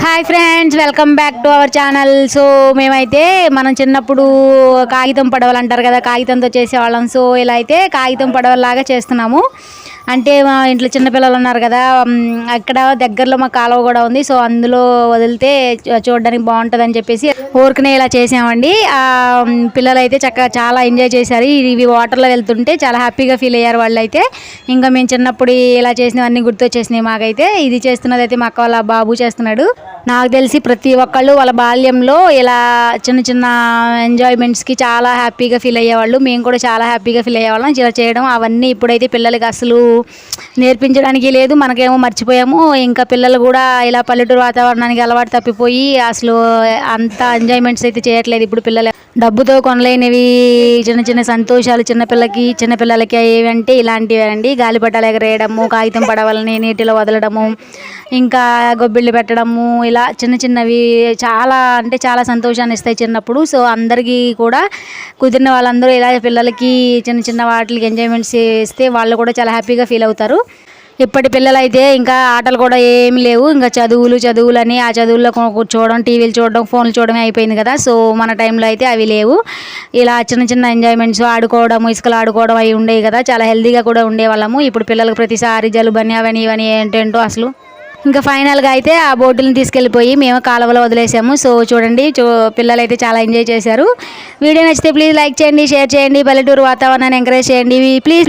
Hi friends welcome back to our channel so మేమైతే మనం చిన్నప్పుడు కాగితం పడవలు అంటారు కదా కాగితంతో చేసేవాళ్ళం. సో ఇలా అయితే కాగితం పడవలాగా చేస్తున్నాము. అంటే మా ఇంట్లో చిన్నపిల్లలు ఉన్నారు కదా అక్కడ దగ్గరలో మా కాలువ కూడా ఉంది. సో అందులో వదిలితే చూడడానికి బాగుంటుంది అని చెప్పేసి ఊరికనే ఇలా చేసామండి. ఆ పిల్లలు అయితే చక్కగా చాలా ఎంజాయ్ చేశారు. ఇవి- ఇవి వాటర్లో వెళ్తుంటే చాలా హ్యాపీగా ఫీల్ అయ్యారు వాళ్ళు అయితే ఇంకా మేము చిన్నప్పుడు ఇలా చేసినవన్నీ గుర్తొచ్చేసినాయి మాకైతే. ఇది చేస్తున్నది అయితే మా అక్క వాళ్ళ బాబు చేస్తున్నాడు. నాకు తెలిసి ప్రతి ఒక్కళ్ళు వాళ్ళ బాల్యంలో ఇలా చిన్న చిన్న ఎంజాయ్మెంట్స్కి చాలా హ్యాపీగా ఫీల్ అయ్యేవాళ్ళు. మేము కూడా చాలా హ్యాపీగా ఫీల్ అయ్యేవాళ్ళం. ఇలా చేయడం అవన్నీ ఇప్పుడైతే పిల్లలకి అసలు నేర్పించడానికి లేదు మనకేమో మర్చిపోయాము. ఇంకా పిల్లలు కూడా ఇలా పల్లెటూరు వాతావరణానికి అలవాటు తప్పిపోయి అసలు అంత ఎంజాయ్మెంట్స్ అయితే చేయట్లేదు ఇప్పుడు పిల్లలు. డబ్బుతో కొనలేనివి చిన్న చిన్న సంతోషాలు చిన్నపిల్లకి చిన్నపిల్లలకి ఏవంటే ఇలాంటివి అండి. గాలిపటాలు ఎగరేయడము కాగితం పడవలని నీటిలో వదలడము ఇంకా గొబ్బిళ్ళు పెట్టడము ఇలా చిన్న చిన్నవి చాలా అంటే చాలా సంతోషాన్ని ఇస్తాయి చిన్నప్పుడు. సో అందరికీ కూడా కుదిరిన వాళ్ళందరూ ఇలా పిల్లలకి చిన్న చిన్న వాటికి ఎంజాయ్మెంట్స్ ఇస్తే వాళ్ళు కూడా చాలా హ్యాపీగా ఫీల్ అవుతారు. ఇప్పటి పిల్లలైతే ఇంకా ఆటలు కూడా ఏమి లేవు. ఇంకా చదువులు చదువులని ఆ చదువుల్లో కూర్చోవడం టీవీలు చూడడం ఫోన్లు చూడడమే అయిపోయింది కదా. సో మన టైంలో అయితే అవి లేవు. ఇలా చిన్న చిన్న ఎంజాయ్మెంట్స్ ఆడుకోవడం ఇసుకలు ఆడుకోవడం అవి ఉండేవి కదా. చాలా హెల్తీగా కూడా ఉండేవాళ్ళము. ఇప్పుడు పిల్లలకు ప్రతిసారి జలుబని అవని ఇవని ఏంటేంటో అసలు ఇంకా ఫైనల్గా అయితే ఆ బోటులను తీసుకెళ్ళిపోయి మేము కాలువలో వదిలేసాము. సో చూడండి చూ పిల్లలు అయితే చాలా ఎంజాయ్ చేశారు. వీడియో నచ్చితే ప్లీజ్ లైక్ చేయండి షేర్ చేయండి. పల్లెటూరు వాతావరణాన్ని ఎంకరేజ్ చేయండి. ప్లీజ్